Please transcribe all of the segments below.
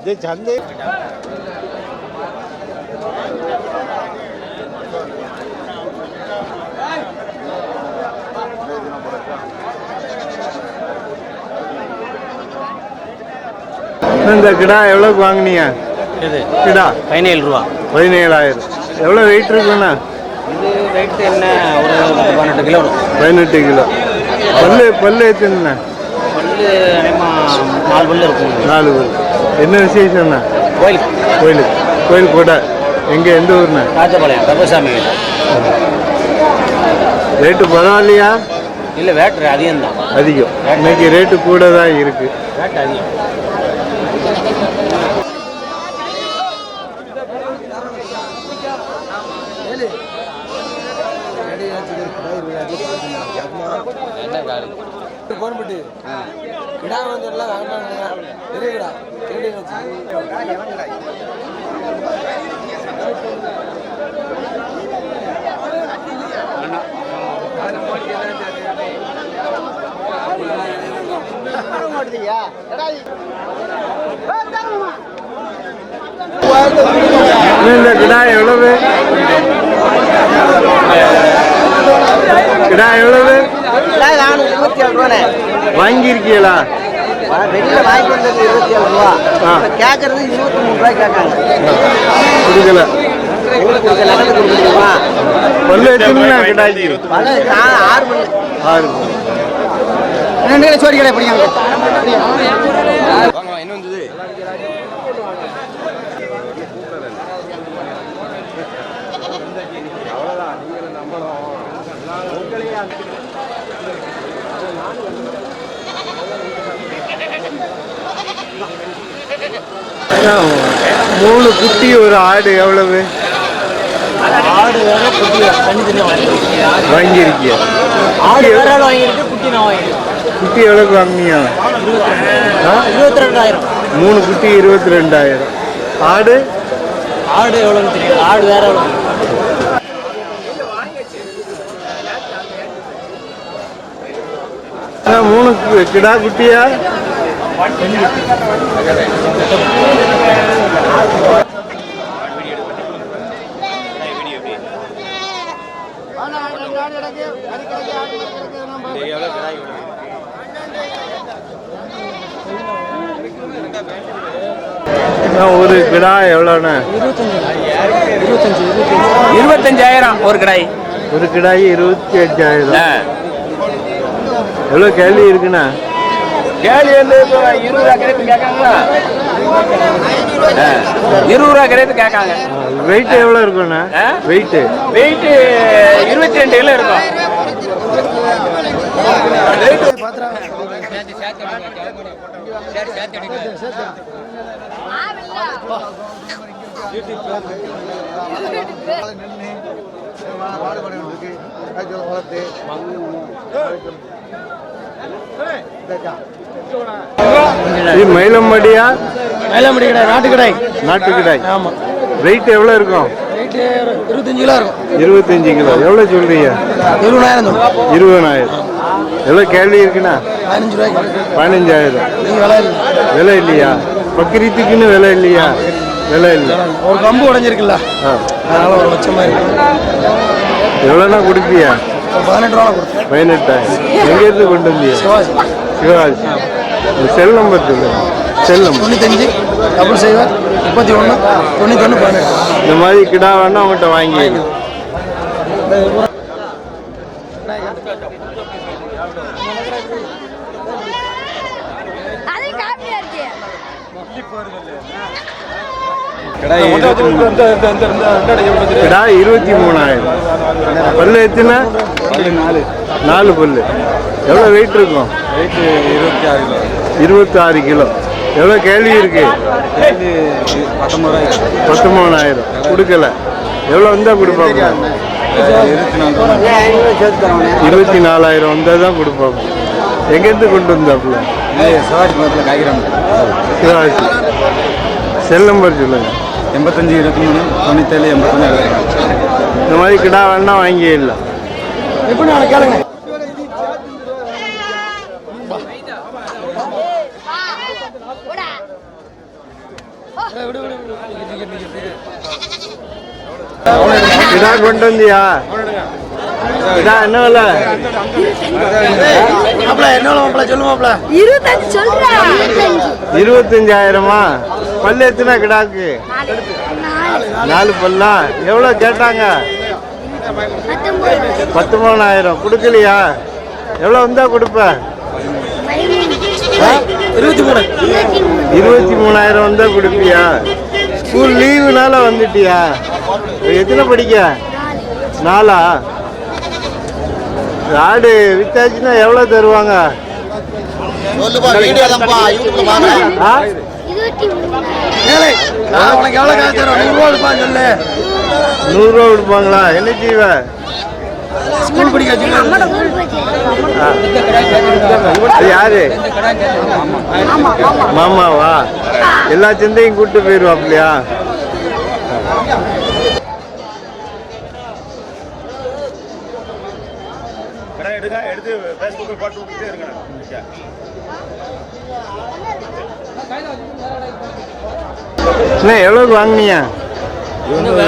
இது சந்தை. இந்த கிடா எவ்வளோக்கு வாங்குனீங்க? இது கிடா. பதினேழு ரூபா. பதினேழாயிரம். எவ்வளோ வெயிட் இருக்குண்ணா? இது ரேட்டு என்ன? ஒரு பத்து பன்னெண்டு கிலோ பதினெட்டு கிலோ. பல்லு பல்லு எத்தனைண்ணா? பல்லு நாலு பல்லு இருக்கும். நாலு பல்லு என்ன விசேஷம்ண்ணா கோயிலுக்கு. கோயிலுக்கு. கோயில் கூட. எங்கே எந்த ஊர்ண்ணா? ராஜபாளையம் கருப்பசாமி ரேட்டு பரவாயில்லையா இல்லை வேட்ரு அதிகம் தான். அதிகம். இன்னைக்கு ரேட்டு கூட தான் இருக்கு. வேட்டு அதிகம். போன்பட்டு கிடா வந்து எல்லாம் பெரிய கிடா இந்த எவ்வளவு? கிடா எவ்வளவு வாங்கியிருக்கீங்களா? வெளியில வாங்கி வந்தது இருபத்தி ஏழு ரூபா. கேட்கறது இருபத்தி மூணு ரூபாய் கேட்காங்க. கொடுக்கல. எங்களுக்கு கொடுக்க நகது கொடுக்க முடியுமா பல்லு ஆறு ஆறு. ரெண்டு கடை பிடிக்காங்க மூணு குட்டி ஒரு ஆடு எவ்வளவு? ஆடு வேற குட்டி வாங்கியிருக்கியா? ஆடு வேற வாங்கியிருக்கு குட்டி நான் வாங்கியிருக்கேன். குட்டி எவ்வளவுக்கு வாங்கினியா? இருபத்தி ரெண்டாயிரம் மூணு குட்டி இருபத்தி ரெண்டாயிரம் ஆடு? ஆடு எவ்வளோன்னு தெரியும் ஆடு வேற எவ்வளோ மூணு கிடா குட்டியா? ஒரு கிடா எவ்வளோண்ணே? இருபத்தஞ்சாயிரம் ஒரு கடாய். ஒரு கிடாய் இருபத்தி அஞ்சாயிரம். எவ்வளோ கேள்வி இருக்குண்ணா? கேள்வி வந்து இப்போ இருபது ரூபா கிடையாது கேட்காங்களா? இருபது ரூபா கிடையாது கேட்காங்க. வெயிட் எவ்வளோ இருக்குண்ணா ஆ? வெயிட்டு வெயிட் இருபத்தி ரெண்டு கிலோ இருக்கும். இது மயிலம்படியா மயிலாம்படி கடை நாட்டு கடை நாட்டு கிடாய் ஆமாம் வெயிட் எவ்வளோ இருக்கும்? இருபத்தஞ்சு கிலோ இருக்கும். இருபத்தஞ்சு கிலோ. எவ்வளோ சொல்றீங்க? இருபதாயிரம் இருபதாயிரம். எவ்வளோ கேள்வி இருக்குண்ணா? பதினஞ்சு ரூபாய்க்கு. பதினஞ்சாயிரம். விலை இல்லை. விலை இல்லையா? பக்ரீத்துக்குன்னு விலை இல்லையா? விலை இல்லை. ஒரு கம்பு உடஞ்சிருக்குல்ல. அதனால ஒரு லட்சமாக இருக்கு. எவ்வளோண்ணா கொடுப்பியா பதினெட்டு ரூபா கொடுத்தேன். பதினெட்டாயிரம் எங்கேருந்து கொண்டு வந்தியா சிவாஜி. சிவாஜி. செல் நம்பர் சொல்லுங்க. செல் நம்பர் தொண்ணூத்தஞ்சு டபுள் சைவர் முப்பத்தி ஒன்று தொண்ணூத்தொன்று பதினெட்டு. இந்த மாதிரி கிடா வேணா அவங்ககிட்ட வாங்கி கிடா இருபத்தி மூணாயிரம். பல்லு எத்தனை? நாலு. பல்லு. எவ்வளோ வெயிட் இருக்கும்? இருபத்தி ஆறு கிலோ. இருபத்தி ஆறு கிலோ. எவ்வளோ கேள்வி இருக்கு? பத்தொம்பதாயிரம் பத்தொம்பதாயிரம் கொடுக்கல. எவ்வளோ வந்தால் கொடுப்பாங்க? இருபத்தி நாலு நாலாயிரம் வந்தால் தான் கொடுப்பாங்க. எங்கேருந்து கொண்டு வந்தாப்புல? சிவாஜி பக்கத்தில் காய்கிறாங்க சிவாஜி. செல் நம்பர் சொல்லுங்க. எண்பத்தஞ்சு இருபத்தி மூணு தொண்ணூத்தேழு எண்பத்தொன்று இந்த மாதிரி கிடா வேணா வாங்கிடலாம். எப்படி கேளுங்க. கிடா கொண்டு வந்தியா? கிடா என்ன விலை? இருபத்தஞ்சு இருபத்தஞ்சாயிரமா? பல்லு எத்தனை கிடாக்கு? நாலு பல்லா. எவ்வளோ கேட்டாங்க? பத்தொன்பது பத்தொம்பதாயிரம் கொடுக்கலையா? எவ்வளோ வந்தா கொடுப்ப? இருபத்தி மூணு இருபத்தி மூணு இருபத்தி மூணாயிரம் வந்தா கொடுப்பியா? ஸ்கூல் லீவுனால வந்துட்டியா? எத்தனை படிக்க? நாலா? ஆடு வித்தாச்சுன்னா எவ்வளோ தருவாங்க? நான் உனக்கு எவ்வளோ காசு தரோம் நூறுரூவா சொல்லு. நூறுரூவா கொடுப்பாங்களா? என்ன செய்வ? ஸ்கூல் படிக்க வச்சுக்கலாம் யாரு? மாமாவா? எல்லா சந்தையும் கூட்டு போயிடுவாப்லையா அண்ணா எவ்வளோக்கு வாங்குனீங்க?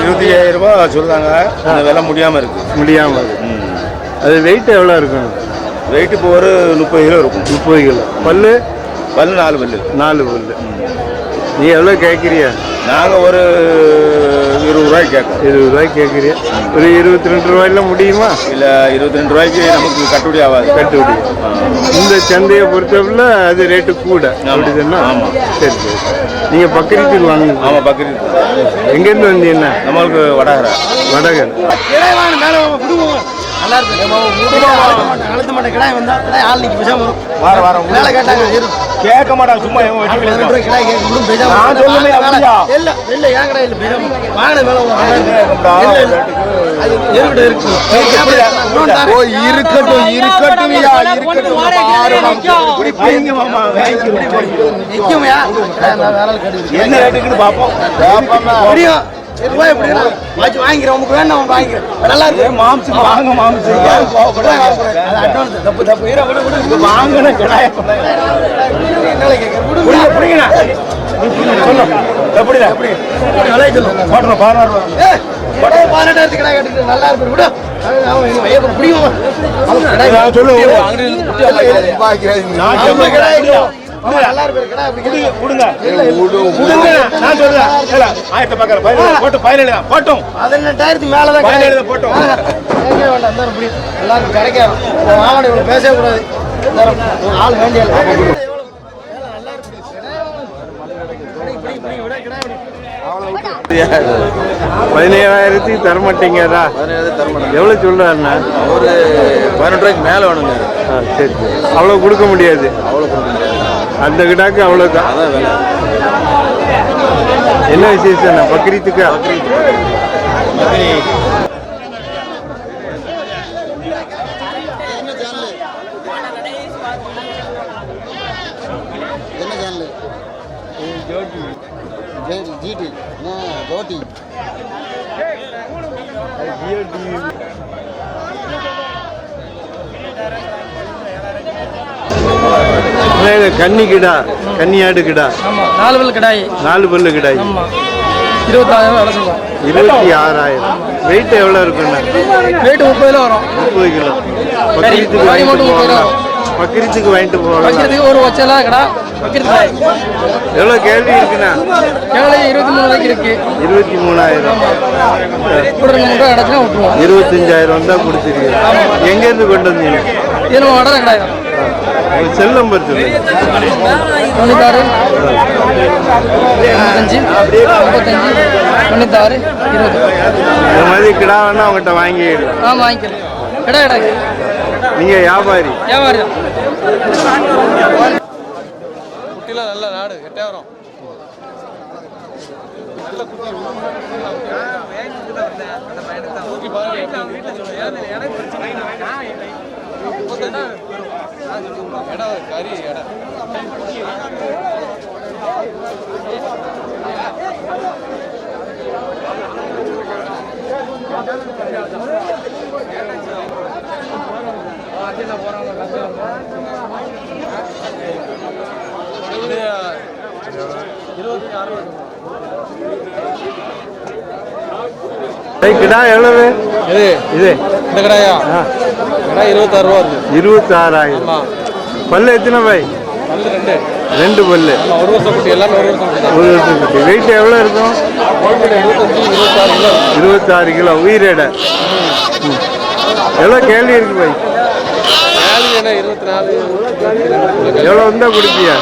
இருபத்தி ஐயாயிரம் ரூபாய் சொல்றாங்க. அந்த விலை முடியாம இருக்கு. முடியாமல் அது வெயிட் எவ்வளோ இருக்கும்? வெயிட் இப்போ ஒரு முப்பது கிலோ இருக்கும். முப்பது கிலோ. பல்லு? பல்லு நாலு பல்லு. நாலு பல்லு. நீ எவ்வளோ கேட்குறிய நாங்க ஒரு இருபது ரூபாய்க்கு கேட்கோம் இருபது ரூபாய் கேட்குறிய ஒரு இருபத்தி ரெண்டு ரூபாயில முடியுமா? இல்ல இருபத்தி ரெண்டு ரூபாய்க்கு நமக்கு கட்டுப்படி ஆகாது. கட்டுப்படி. இந்த சந்தையை பொறுத்தவரை அது ரேட்டு கூட. அப்படிதானே ஆமா. சரி சரி. நீங்கள் பக்கரித்துக்கு வாங்க ஆமா பக்கரி எங்கேருந்து வந்தீங்க நம்மளுக்கு வடகரை. வடகர். நல்லா இருக்கு. அழுத்த மாட்டேன். கிடாய் வந்தா கிடாய் ஆள் நிற்க பேசாம வரும். வார வாரம். வேலை கேட்டாங்க இரு. கேட்க மாட்டாங்க சும்மா நான். சொல்லுமே அப்படியா? இல்ல இல்ல ஏன் கிடாய் இல்ல வாங்கின மேல இருக்கட்டும் இருக்கட்டும். என்ன ரேட்டுக்குன்னு சரி, ரூபாய் எப்படி வாங்கி வாங்கிக்கிறேன் உங்களுக்கு வேணும் நான் வாங்கிக்கிறேன். நல்லா இருக்கு. மாம்சம் வாங்க மாம்சம் advance. தப்பு தப்பு. விடு, விடு. இது வாங்கின கிடாய. என்னால கேட்கிறேன். விடு, விடு. புரியுங்க சொல்லு. எப்படிடா? எப்படி? விலையை சொல்லு. போட்டுரும் பதினாறு ரூபா. ஏய், உடனே பதினெட்டாயிரத்து நல்லா இருக்கு. புரியும் சொல்லு நம்ம கொடுங்க நான் சொல்றேன். ஆயிரத்தி பதினேழு போட்டு பதினேழு தான் போட்டும். பதினெட்டாயிரத்துக்கு மேலதான் வேண்டாம் இப்படி கிடைக்காது. மாவட்டம் இவ்வளவு பேசவே கூடாது. ஆள் வேண்டிய ஆள். பதினேழாயிரத்துக்கு தர மாட்டேங்கிறா எவ்வளோ சொல்கிறாருண்ணா ஒரு பதினெட்டு ரூபாய்க்கு மேலே வேணுங்க. சரி அவ்வளோ கொடுக்க முடியாது. அந்த கிடாக்கு அவ்வளோதான் அதான் வேலை என்ன விசேஷம்? பக்ரீத்துக்கு? என்ன சேனல் ஜோட்டி இது கன்னி கிடா கன்னியாடு கிடா. நாலு பல்லு கிடாய். நாலு பல்லு கிடாய். இருபத்தாயிரம் வேலை சொல்லுவோம் இருபத்தி ஆறாயிரம். வெயிட் எவ்வளோ இருக்குண்ணா? ரேட்டு முப்பது கிலோ வரும். முப்பது கிலோ. பக்ரீத்துக்கு காய் வாங்கிட்டு போகலாம். பக்ரீத்துக்கு வாங்கிட்டு போகலாம். ஒரு வச்சலா கடா. எவ்வளோ கேள்வி இருக்குண்ணா? எவ்வளோ இருபத்தி மூணு ரூபாய்க்கு இருக்கு. இருபத்தி மூணாயிரம். இருபத்தஞ்சாயிரம் தான் கொடுத்துருக்கீங்க எங்கேருந்து கொண்டு வந்தீங்க? இது நம்ம வடை கிடாய் உங்க செல் நம்பர் சொல்லுங்க தொண்ணூத்தாறு. தொண்ணூத்தஞ்சு முப்பத்தஞ்சு. தொண்ணூத்தாறு. இருபது. இந்த மாதிரி கிடா வேணா அவங்ககிட்ட வாங்கிடலாம் ஆ வாங்கிக்கலாம் கடை கடை. நீங்க வியாபாரி. வியாபாரி குட்டிலாம் நல்ல நாடு கெட்டே வரும். இடம் கறி இடம் இருபத்தி ஏய், கிடா எவ்வளவு? இது இது. இந்த கடாயா? கடா இருபத்தாறு ரூபா இருக்கு இருபத்தாறாயிரம். பல்லு எத்தனை பாய்? பல்லு ரெண்டு. ரெண்டு பல்லு. ஒரு வருஷம் குட்டி எல்லாமே ஒரு வருஷம் ஒரு வருஷம் குட்டி. வெயிட் எவ்வளோ இருக்கும்? இருபத்தாறு கிலோ. இருபத்தாறு கிலோ உயிரிட. எவ்வளோ கேள்வி இருக்கு பாய்? இருபத்தி நாலு எவ்வளோ வந்தால் கொடுப்பியா?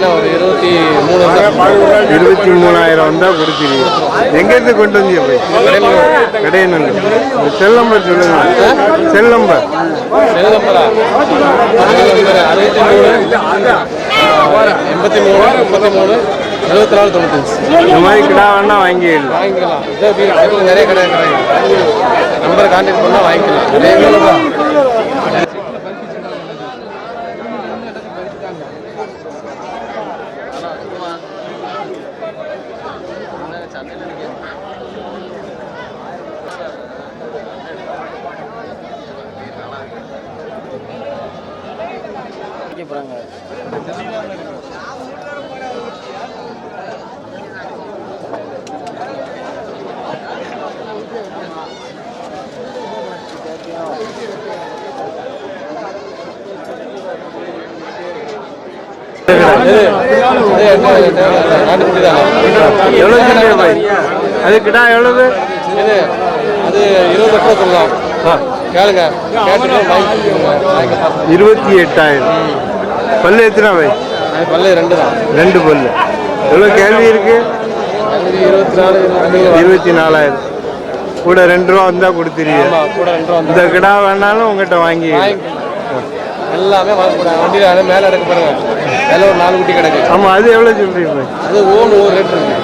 என்ன ஒரு இருபத்தி மூணு இருபத்தி மூணாயிரம் வந்தால் கொடுத்துருவீங்க எங்கேருந்து கொண்டு வந்தீங்க போய்? உங்க செல் நம்பர் சொல்லுங்க. செல் நம்பர் செல் நம்பரா அறுபத்தி மூணு. எண்பத்தி மூணு முப்பத்தி மூணு எழுபத்தி நாலு தொண்ணூத்தஞ்சு. இந்த மாதிரி கிடா வேணா வாங்கிடலாம். வாங்கிக்கலாம் இதோ நிறைய கடை கிடையாது நம்பரை கான்டாக்ட் பண்ணால் வாங்கிக்கலாம் நிறைய கடை தான். இது இது என்ன இது நாட்டுக்குட்டி தானே எவ்வளோ சொல்லுங்க அது கிடா எவ்வளவு? அது இருபது லட்சம் சொல்லலாம் கேளுங்க. இருபத்தி எட்டாயிரம். பல்லு எத்தனை அது பல்லு ரெண்டு தான். ரெண்டு பல்லு. எவ்வளோ கேள்வி இருக்கு? இருபத்தி நாலு இருபத்தி நாலாயிரம் கூட ரெண்டு ரூபா வந்தால் கொடுத்துருவீங்க. இந்த கிடா வேணாலும் உங்ககிட்ட வாங்கி எல்லாமே வண்டியில் அதே மேலே எடுக்க பாருங்க. மேலே ஒரு நாலு குட்டி கிடக்கு. ஆமாம் அது எவ்வளோ சொல்கிறீங்க அது ஓன் ஒரு ரேட் இருக்கு.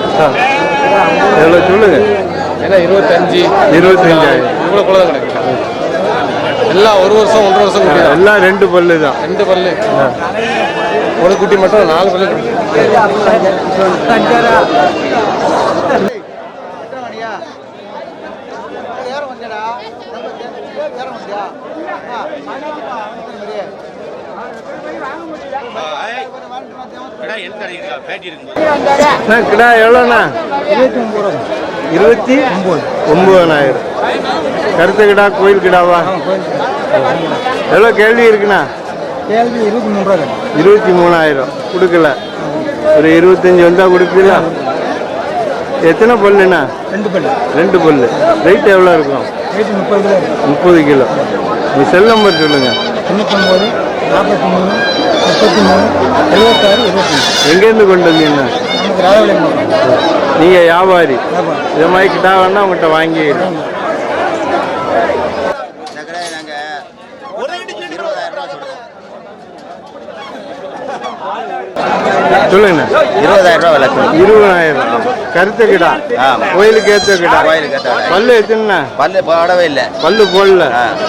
எவ்வளோ சொல்லுங்க? ஏன்னா இருபத்தஞ்சு. இருபத்தஞ்சாயிரம். இவ்வளோ கூட தான் கிடக்கு. எல்லாம் ஒரு வருஷம் ஒன்றரை வருஷம் குட்டி தான் எல்லாம் ரெண்டு பல்லு தான் ரெண்டு பல்லு. ஒரு குட்டி மட்டும் நாலு பல்லு கிடக்கு ஏற வந்தடா ஏற வந்தியா இருபத்தி ஒம்பதாயிரம் கருத்து கிடா கோயில் கிடாவா? எவ்வளோ கேள்வி இருக்குண்ணா? கேள்வி இருபத்தி மூணு ரூபா இருபத்தி மூணாயிரம். கொடுக்கல. ஒரு இருபத்தஞ்சி வந்தால் கொடுப்பீங்களா? எத்தனை பல்லுண்ணா? ரெண்டு பல்லு. ரெண்டு பல்லு. வெயிட் எவ்வளோ இருக்கும்? ரேட்டு முப்பது கிலோ முப்பது கிலோ. உங்கள் செல் நம்பர் சொல்லுங்கள் தொண்ணூத்தொம்பது நாற்பத்தி மூணு முப்பத்தி மூணு எழுபத்தாறு இருபத்தி எங்கேருந்து கொண்டு வந்தீங்கண்ணா? நமக்கு நீங்கள் வியாபாரி. இது மாதிரி கிட்டா வேணா உங்கள்கிட்ட வாங்கி சொல்லுங்கண்ணா. இருபதாயிரம் ரூபா சொல்லுவோம் இருபதாயிரம். கருத்து கிடா ஆமா. கோயிலுக்கு கிடா கோயிலுக்கு ஏத்த. பல்லு எத்தனைண்ணா பல்லு போடவே இல்லை. பல்லு போடல.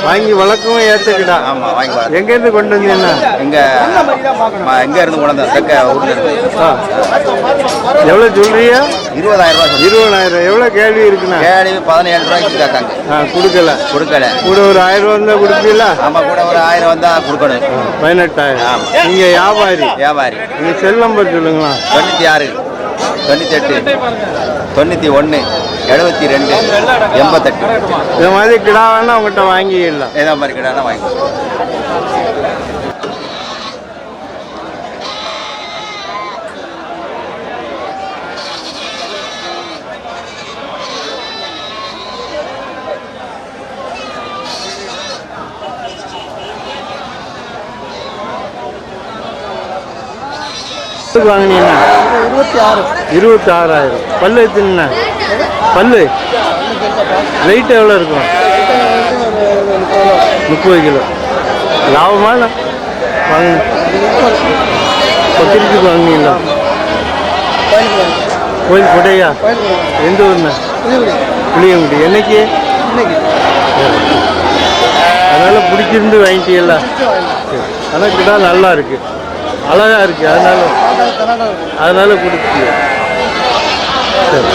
வாங்கி வளர்க்கவும் ஏற்ற கிடா ஆமாம் வாங்கி பாருங்க எங்கேருந்து கொண்டு வந்தீங்கண்ணா இங்கே எங்கே இருந்து கொண்டு வந்தோம்? தெற்க ஊரில் இருந்து. ஆ. எவ்வளோ சொல்றீங்க? இருபதாயிரம் ரூபா சொல்லுவோம் இருபதாயிரம். எவ்வளோ கேள்வி இருக்குண்ணா? கேள்வி பதினேழு ரூபாய்க்கு கேட்காங்க கொடுக்கல. கொடுக்கல. கூட ஒரு ஆயிரம் ரூபா இருந்தால் கொடுப்பீங்களா? நம்ம கூட ஒரு ஆயிரம் வந்தால் கொடுக்கணும். பதினெட்டாயிரம். ஆமா. நீங்கள் வியாபாரி. வியாபாரி. உங்கள் செல் நம்பர் சொல்லுங்களா தொண்ணூற்றி ஆறு. தொண்ணூற்றி எட்டு தொண்ணூற்றி ஒன்று எழுபத்தி ரெண்டு எண்பத்தெட்டு. இந்த மாதிரி கிடா வேணா உங்கள்கிட்ட வாங்கிடலாம். ஏதோ மாதிரி கிட்ட வாங்கி எதுக்கு வாங்கினீங்கண்ணா இருபத்தி ஆறு. இருபத்தி ஆறாயிரம். பல்லு எத்தனைண்ணா பல்லு? வெயிட் எவ்வளோ இருக்கும்? முப்பது கிலோ. லாபமான இல்லை வாங்க. பத்திரிக்கை கோயில் கொடையா? எந்த ஊர்ண்ணா? புளியங்குடி. என்னைக்கு? அதனால் பிடிச்சிருந்து வாங்கிட்டீங்களா? கணக்கு ஆனால் கிடா நல்லா இருக்குது அழகாக இருக்குது அதனால அதனால கொடுத்து சரி.